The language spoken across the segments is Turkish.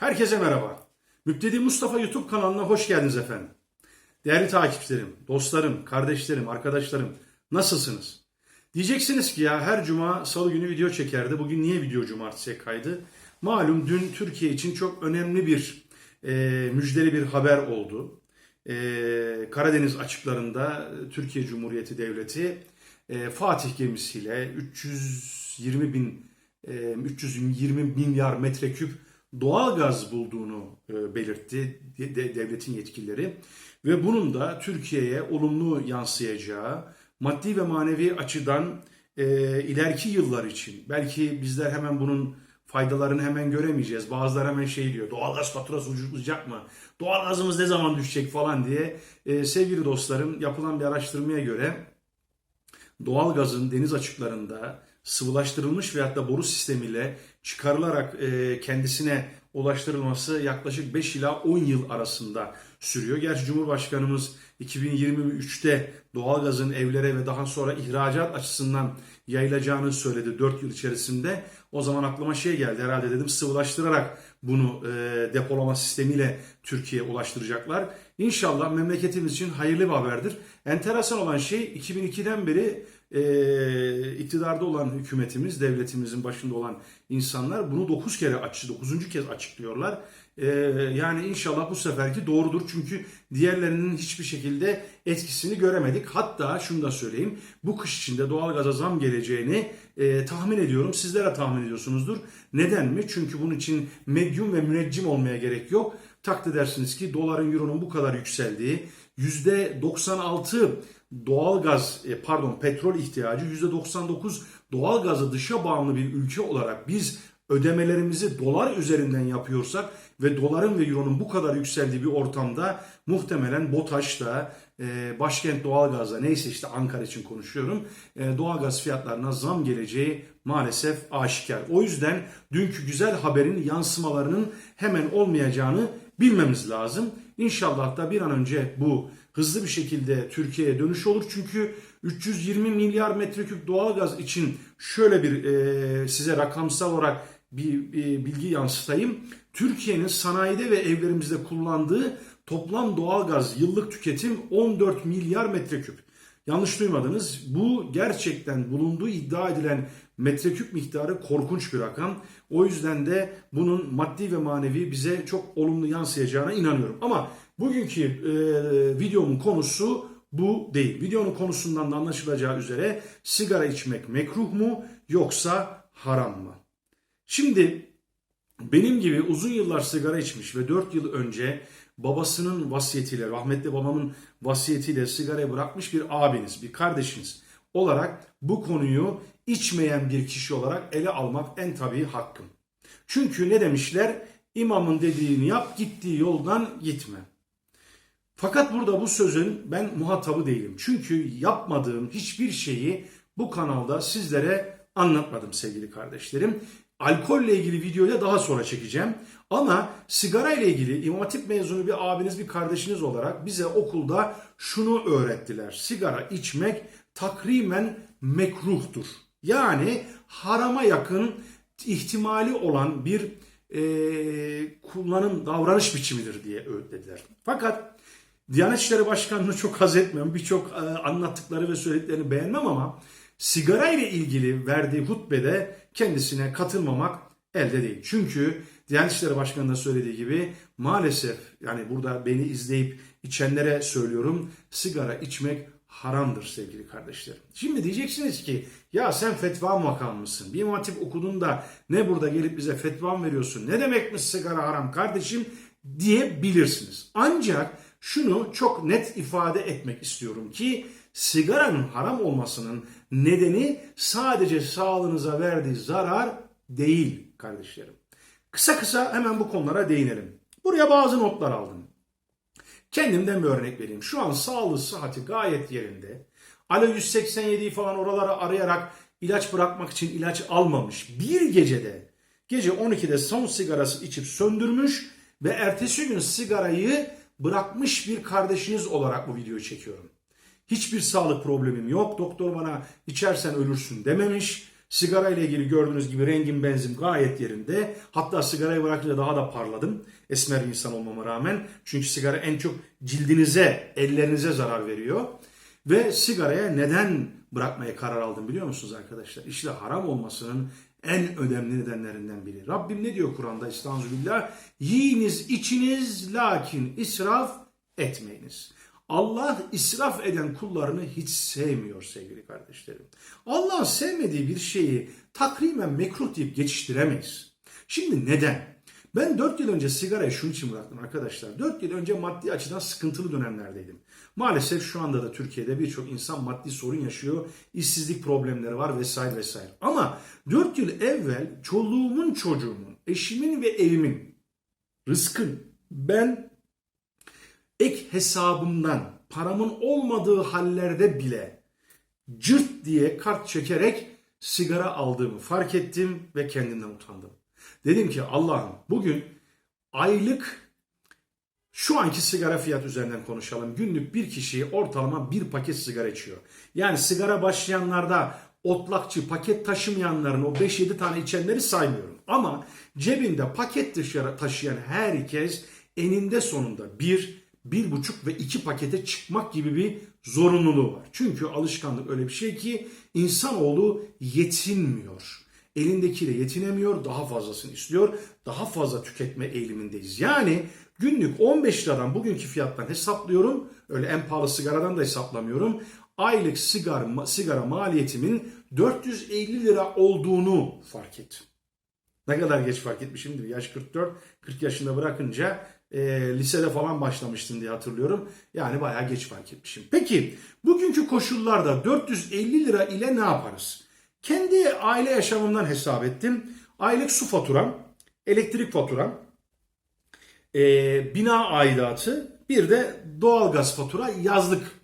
Herkese merhaba. Müptedi Mustafa YouTube kanalına hoş geldiniz efendim. Değerli takipçilerim, dostlarım, kardeşlerim, arkadaşlarım nasılsınız? Diyeceksiniz ki ya her cuma salı günü video çekerdi. Bugün niye video cumartesiye kaydı? Malum dün Türkiye için çok önemli bir e, müjdeli bir haber oldu. E, Karadeniz açıklarında Türkiye Cumhuriyeti Devleti e, Fatih gemisiyle 320 bin e, 320 milyar metreküp doğal gaz bulduğunu e, belirtti de- de- devletin yetkilileri ve bunun da Türkiye'ye olumlu yansıyacağı maddi ve manevi açıdan e, ileriki yıllar için belki bizler hemen bunun faydalarını hemen göremeyeceğiz. Bazıları hemen şey diyor doğalgaz faturası ucuzlayacak mı? Doğalgazımız ne zaman düşecek falan diye. E, sevgili dostlarım yapılan bir araştırmaya göre doğalgazın deniz açıklarında sıvılaştırılmış veyahut da boru sistemiyle çıkarılarak e, kendisine ulaştırılması yaklaşık 5 ila 10 yıl arasında sürüyor. Gerçi Cumhurbaşkanımız 2023'te doğalgazın evlere ve daha sonra ihracat açısından yayılacağını söyledi 4 yıl içerisinde. O zaman aklıma şey geldi herhalde dedim sıvılaştırarak bunu e, depolama sistemiyle Türkiye'ye ulaştıracaklar. İnşallah memleketimiz için hayırlı bir haberdir. Enteresan olan şey 2002'den beri e, iktidarda olan hükümetimiz, devletimizin başında olan insanlar bunu 9 kere açtı, 9. kez açıklıyorlar. E, yani inşallah bu seferki doğrudur çünkü diğerlerinin hiçbir şekilde etkisini göremedik. Hatta şunu da söyleyeyim, bu kış içinde doğalgaza zam geleceğini e, tahmin ediyorum. Sizler de tahmin ediyorsunuzdur. Neden mi? Çünkü bunun için medyum ve müneccim olmaya gerek yok. Takdir edersiniz ki doların, euronun bu kadar yükseldiği, %96 doğalgaz e, pardon petrol ihtiyacı %99 doğalgazı dışa bağımlı bir ülke olarak biz ödemelerimizi dolar üzerinden yapıyorsak ve doların ve euronun bu kadar yükseldiği bir ortamda muhtemelen BOTAŞ'ta e, başkent doğalgazda neyse işte Ankara için konuşuyorum e, doğalgaz fiyatlarına zam geleceği maalesef aşikar. O yüzden dünkü güzel haberin yansımalarının hemen olmayacağını bilmemiz lazım. İnşallah da bir an önce bu hızlı bir şekilde Türkiye'ye dönüş olur. Çünkü 320 milyar metreküp doğalgaz için şöyle bir e, size rakamsal olarak bir, bilgi yansıtayım. Türkiye'nin sanayide ve evlerimizde kullandığı toplam doğalgaz yıllık tüketim 14 milyar metreküp. Yanlış duymadınız. Bu gerçekten bulunduğu iddia edilen metreküp miktarı korkunç bir rakam. O yüzden de bunun maddi ve manevi bize çok olumlu yansıyacağına inanıyorum. Ama bugünkü e, videomun konusu bu değil. Videonun konusundan da anlaşılacağı üzere sigara içmek mekruh mu yoksa haram mı? Şimdi benim gibi uzun yıllar sigara içmiş ve 4 yıl önce babasının vasiyetiyle, rahmetli babamın vasiyetiyle sigarayı bırakmış bir abiniz, bir kardeşiniz olarak bu konuyu içmeyen bir kişi olarak ele almak en tabii hakkım. Çünkü ne demişler? İmamın dediğini yap, gittiği yoldan gitme. Fakat burada bu sözün ben muhatabı değilim. Çünkü yapmadığım hiçbir şeyi bu kanalda sizlere anlatmadım sevgili kardeşlerim. Alkolle ilgili videoyu da daha sonra çekeceğim. Ama sigara ile ilgili İmam Hatip mezunu bir abiniz, bir kardeşiniz olarak bize okulda şunu öğrettiler. Sigara içmek takrimen mekruhtur. Yani harama yakın ihtimali olan bir e, kullanım, davranış biçimidir diye öğütlediler. Fakat Diyanet İşleri Başkanı'nı çok haz etmem. Birçok e, anlattıkları ve söylediklerini beğenmem ama sigara ile ilgili verdiği hutbede kendisine katılmamak elde değil. Çünkü Diyanet İşleri Başkanı da söylediği gibi maalesef yani burada beni izleyip içenlere söylüyorum sigara içmek haramdır sevgili kardeşlerim. Şimdi diyeceksiniz ki ya sen fetva makamısın. Bir matip okudun da ne burada gelip bize fetva mı veriyorsun? Ne demekmiş sigara haram kardeşim diyebilirsiniz. Ancak şunu çok net ifade etmek istiyorum ki sigaranın haram olmasının nedeni sadece sağlığınıza verdiği zarar değil kardeşlerim. Kısa kısa hemen bu konulara değinelim. Buraya bazı notlar aldım. Kendimden bir örnek vereyim. Şu an sağlığı sıhhati gayet yerinde. Alo 187'yi falan oralara arayarak ilaç bırakmak için ilaç almamış. Bir gecede gece 12'de son sigarası içip söndürmüş ve ertesi gün sigarayı bırakmış bir kardeşiniz olarak bu videoyu çekiyorum. Hiçbir sağlık problemim yok. Doktor bana içersen ölürsün dememiş. Sigara ile ilgili gördüğünüz gibi rengim benzim gayet yerinde. Hatta sigarayı bırakınca daha da parladım. Esmer insan olmama rağmen. Çünkü sigara en çok cildinize, ellerinize zarar veriyor. Ve sigaraya neden bırakmaya karar aldım biliyor musunuz arkadaşlar? İşte haram olmasının en önemli nedenlerinden biri. Rabbim ne diyor Kur'an'da? Estağfirullah. Yiyiniz, içiniz lakin israf etmeyiniz. Allah israf eden kullarını hiç sevmiyor sevgili kardeşlerim. Allah'ın sevmediği bir şeyi takrimen mekruh deyip geçiştiremeyiz. Şimdi neden? Ben 4 yıl önce sigarayı şunun için bıraktım arkadaşlar. 4 yıl önce maddi açıdan sıkıntılı dönemlerdeydim. Maalesef şu anda da Türkiye'de birçok insan maddi sorun yaşıyor. işsizlik problemleri var vesaire vesaire. Ama 4 yıl evvel çoluğumun çocuğumun, eşimin ve evimin rızkın ben ek hesabımdan paramın olmadığı hallerde bile cırt diye kart çekerek sigara aldığımı fark ettim ve kendimden utandım. Dedim ki Allah'ım bugün aylık şu anki sigara fiyat üzerinden konuşalım. Günlük bir kişi ortalama bir paket sigara içiyor. Yani sigara başlayanlarda otlakçı paket taşımayanların o 5-7 tane içenleri saymıyorum. Ama cebinde paket dışarı taşıyan herkes eninde sonunda bir, bir buçuk ve iki pakete çıkmak gibi bir zorunluluğu var. Çünkü alışkanlık öyle bir şey ki insanoğlu yetinmiyor. Elindekiyle yetinemiyor, daha fazlasını istiyor, daha fazla tüketme eğilimindeyiz. Yani günlük 15 liradan bugünkü fiyattan hesaplıyorum, öyle en pahalı sigaradan da hesaplamıyorum. Aylık sigara, sigara maliyetimin 450 lira olduğunu fark ettim. Ne kadar geç fark etmişimdir. Yaş 44, 40 yaşında bırakınca e, lisede falan başlamıştım diye hatırlıyorum. Yani bayağı geç fark etmişim. Peki bugünkü koşullarda 450 lira ile ne yaparız? Kendi aile yaşamımdan hesap ettim. Aylık su faturam, elektrik faturam, e, bina aidatı, bir de doğalgaz fatura yazlık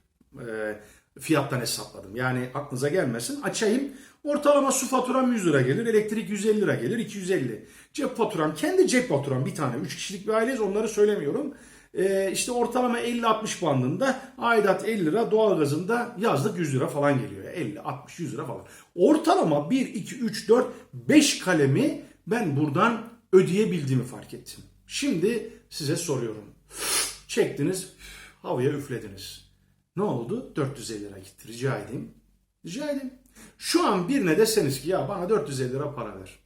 e, fiyattan hesapladım. Yani aklınıza gelmesin. Açayım. Ortalama su faturam 100 lira gelir, elektrik 150 lira gelir, 250. Cep faturam, kendi cep faturam bir tane. 3 kişilik bir aileyiz onları söylemiyorum. Ee, işte ortalama 50-60 bandında aidat 50 lira, doğalgazında yazlık 100 lira falan geliyor. 50, 60, 100 lira falan. Ortalama 1, 2, 3, 4, 5 kalemi ben buradan ödeyebildiğimi fark ettim. Şimdi size soruyorum. Çektiniz, havaya üflediniz. Ne oldu? 450 lira gitti. Rica edeyim. Rica edeyim. Şu an birine deseniz ki ya bana 450 lira para ver.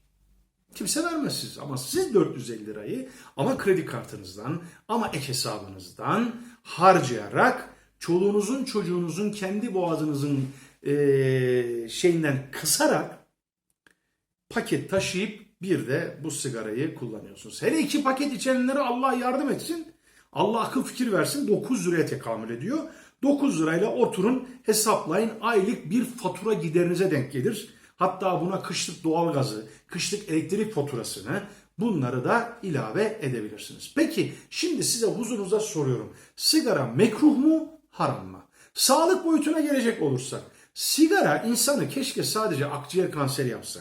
Kimse vermez siz ama siz 450 lirayı ama kredi kartınızdan ama ek hesabınızdan harcayarak çoluğunuzun çocuğunuzun kendi boğazınızın eee, şeyinden kısarak paket taşıyıp bir de bu sigarayı kullanıyorsunuz. Hele iki paket içenlere Allah yardım etsin. Allah akıl fikir versin 9 liraya tekamül ediyor. 9 lirayla oturun hesaplayın aylık bir fatura giderinize denk gelir. Hatta buna kışlık doğalgazı, kışlık elektrik faturasını bunları da ilave edebilirsiniz. Peki şimdi size huzurunuza soruyorum. Sigara mekruh mu, haram mı? Sağlık boyutuna gelecek olursak sigara insanı keşke sadece akciğer kanseri yapsa.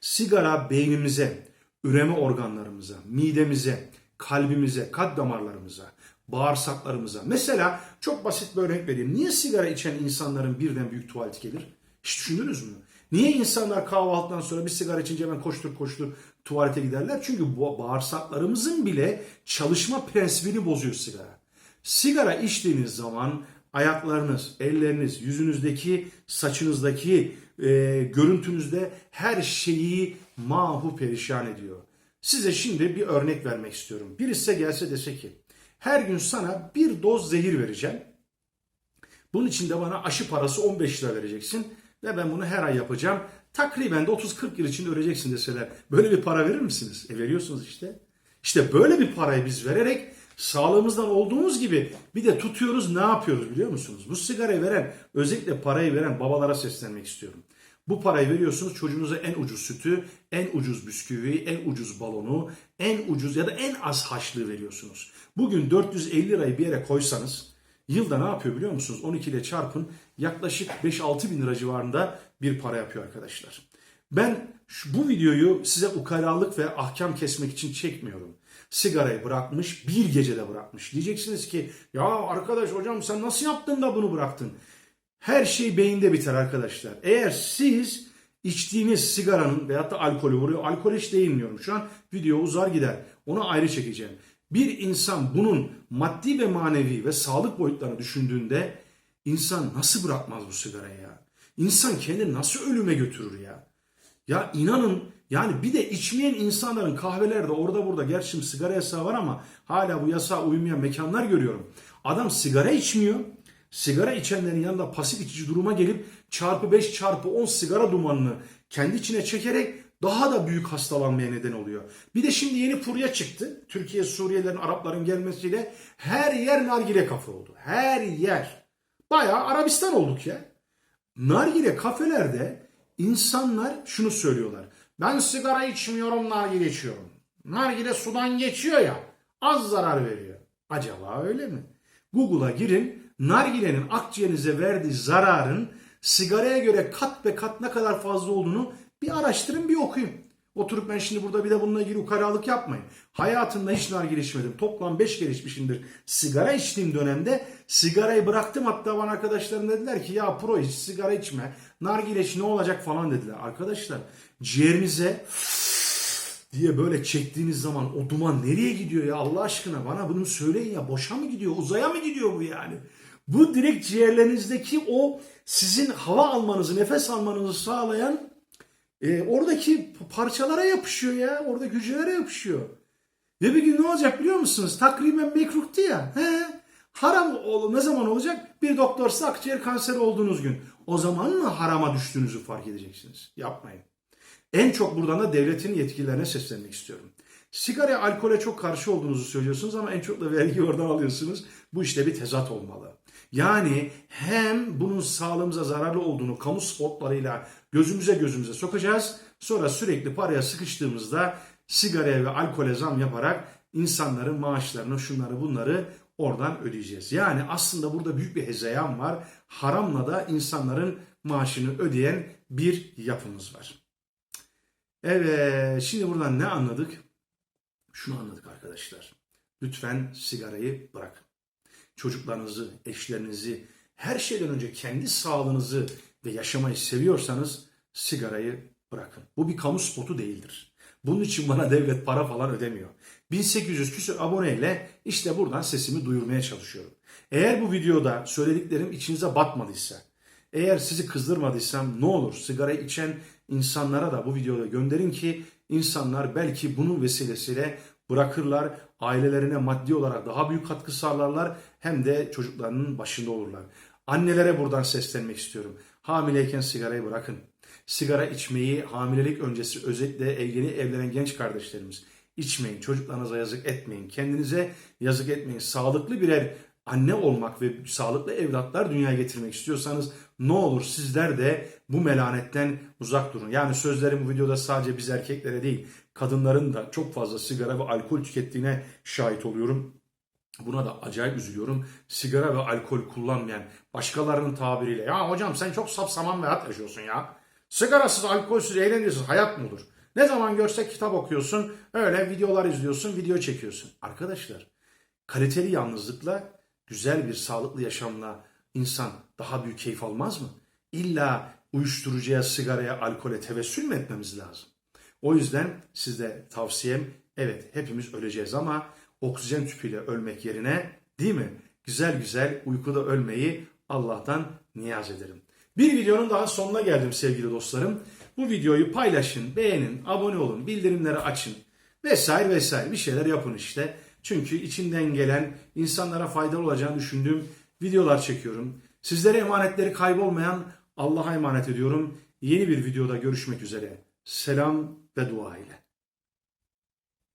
Sigara beynimize, üreme organlarımıza, midemize, kalbimize, kalp damarlarımıza, bağırsaklarımıza. Mesela çok basit bir örnek vereyim. Niye sigara içen insanların birden büyük tuvalet gelir? Hiç düşündünüz mü? Niye insanlar kahvaltıdan sonra bir sigara içince hemen koştur koştur tuvalete giderler? Çünkü bu bağırsaklarımızın bile çalışma prensibini bozuyor sigara. Sigara içtiğiniz zaman ayaklarınız, elleriniz, yüzünüzdeki, saçınızdaki, e, görüntünüzde her şeyi mahu perişan ediyor. Size şimdi bir örnek vermek istiyorum. Birisi gelse dese ki her gün sana bir doz zehir vereceğim. Bunun için de bana aşı parası 15 lira vereceksin ve ben bunu her ay yapacağım. Takriben de 30-40 yıl içinde öleceksin deseler. Böyle bir para verir misiniz? E veriyorsunuz işte. İşte böyle bir parayı biz vererek sağlığımızdan olduğumuz gibi bir de tutuyoruz ne yapıyoruz biliyor musunuz? Bu sigarayı veren özellikle parayı veren babalara seslenmek istiyorum. Bu parayı veriyorsunuz çocuğunuza en ucuz sütü, en ucuz bisküvi, en ucuz balonu, en ucuz ya da en az haşlığı veriyorsunuz. Bugün 450 lirayı bir yere koysanız yılda ne yapıyor biliyor musunuz? 12 ile çarpın yaklaşık 5-6 bin lira civarında bir para yapıyor arkadaşlar. Ben şu, bu videoyu size ukalalık ve ahkam kesmek için çekmiyorum. Sigarayı bırakmış, bir gecede bırakmış. Diyeceksiniz ki ya arkadaş hocam sen nasıl yaptın da bunu bıraktın? Her şey beyinde biter arkadaşlar. Eğer siz içtiğiniz sigaranın veyahut da alkolü vuruyor. Alkol hiç değinmiyorum. Şu an video uzar gider. Onu ayrı çekeceğim. Bir insan bunun maddi ve manevi ve sağlık boyutlarını düşündüğünde insan nasıl bırakmaz bu sigarayı ya? İnsan kendini nasıl ölüme götürür ya? Ya inanın yani bir de içmeyen insanların kahvelerde orada burada gerçi sigara yasağı var ama hala bu yasağa uymayan mekanlar görüyorum. Adam sigara içmiyor. Sigara içenlerin yanında pasif içici duruma gelip çarpı 5 çarpı 10 sigara dumanını kendi içine çekerek daha da büyük hastalanmaya neden oluyor. Bir de şimdi yeni furya çıktı. Türkiye Suriyelilerin, Arapların gelmesiyle her yer nargile kafe oldu. Her yer. Bayağı Arabistan olduk ya. Nargile kafelerde insanlar şunu söylüyorlar. Ben sigara içmiyorum, nargile içiyorum. Nargile sudan geçiyor ya, az zarar veriyor. Acaba öyle mi? Google'a girin, nargilenin akciğerinize verdiği zararın sigaraya göre kat ve kat ne kadar fazla olduğunu bir araştırın, bir okuyun. Oturup ben şimdi burada bir de bununla ilgili ukalalık yapmayın. Hayatımda hiç nargile içmedim. Toplam 5 kere içmişimdir. Sigara içtiğim dönemde sigarayı bıraktım. Hatta bana arkadaşlarım dediler ki ya pro hiç sigara içme. Nargile iç ne olacak falan dediler. Arkadaşlar ciğerinize diye böyle çektiğiniz zaman o duman nereye gidiyor ya Allah aşkına bana bunu söyleyin ya boşa mı gidiyor uzaya mı gidiyor bu yani? Bu direkt ciğerlerinizdeki o sizin hava almanızı nefes almanızı sağlayan e, oradaki parçalara yapışıyor ya. Orada hücrelere yapışıyor. Ve bir gün ne olacak biliyor musunuz? Takriben mekruhtu ya. He. Haram ol- ne zaman olacak? Bir doktor size akciğer kanseri olduğunuz gün. O zaman mı harama düştüğünüzü fark edeceksiniz? Yapmayın. En çok buradan da devletin yetkililerine seslenmek istiyorum. Sigara, alkole çok karşı olduğunuzu söylüyorsunuz ama en çok da vergi oradan alıyorsunuz. Bu işte bir tezat olmalı. Yani hem bunun sağlığımıza zararlı olduğunu kamu spotlarıyla gözümüze gözümüze sokacağız. Sonra sürekli paraya sıkıştığımızda sigaraya ve alkole zam yaparak insanların maaşlarını şunları bunları oradan ödeyeceğiz. Yani aslında burada büyük bir hezeyan var. Haramla da insanların maaşını ödeyen bir yapımız var. Evet, şimdi buradan ne anladık? Şunu anladık arkadaşlar. Lütfen sigarayı bırakın. Çocuklarınızı, eşlerinizi, her şeyden önce kendi sağlığınızı ve yaşamayı seviyorsanız sigarayı bırakın. Bu bir kamu spotu değildir. Bunun için bana devlet para falan ödemiyor. 1800 küsur aboneyle işte buradan sesimi duyurmaya çalışıyorum. Eğer bu videoda söylediklerim içinize batmadıysa, eğer sizi kızdırmadıysam ne olur sigara içen insanlara da bu videoda gönderin ki insanlar belki bunun vesilesiyle bırakırlar, ailelerine maddi olarak daha büyük katkı sağlarlar hem de çocuklarının başında olurlar. Annelere buradan seslenmek istiyorum. Hamileyken sigarayı bırakın. Sigara içmeyi hamilelik öncesi özellikle yeni evlenen genç kardeşlerimiz içmeyin. Çocuklarınıza yazık etmeyin. Kendinize yazık etmeyin. Sağlıklı birer anne olmak ve sağlıklı evlatlar dünyaya getirmek istiyorsanız ne olur sizler de bu melanetten uzak durun. Yani sözlerim bu videoda sadece biz erkeklere değil kadınların da çok fazla sigara ve alkol tükettiğine şahit oluyorum. Buna da acayip üzülüyorum. Sigara ve alkol kullanmayan başkalarının tabiriyle ya hocam sen çok sapsaman ve hayat yaşıyorsun ya. Sigarasız, alkolsüz, eğlencesiz hayat mı olur? Ne zaman görsek kitap okuyorsun, öyle videolar izliyorsun, video çekiyorsun. Arkadaşlar, kaliteli yalnızlıkla, güzel bir sağlıklı yaşamla insan daha büyük keyif almaz mı? İlla uyuşturucuya, sigaraya, alkole tevessül mü etmemiz lazım? O yüzden size tavsiyem evet hepimiz öleceğiz ama oksijen tüpüyle ölmek yerine değil mi? Güzel güzel uykuda ölmeyi Allah'tan niyaz ederim. Bir videonun daha sonuna geldim sevgili dostlarım. Bu videoyu paylaşın, beğenin, abone olun, bildirimleri açın vesaire vesaire bir şeyler yapın işte. Çünkü içinden gelen insanlara faydalı olacağını düşündüğüm videolar çekiyorum. Sizlere emanetleri kaybolmayan Allah'a emanet ediyorum. Yeni bir videoda görüşmek üzere. Selam ve dua ile.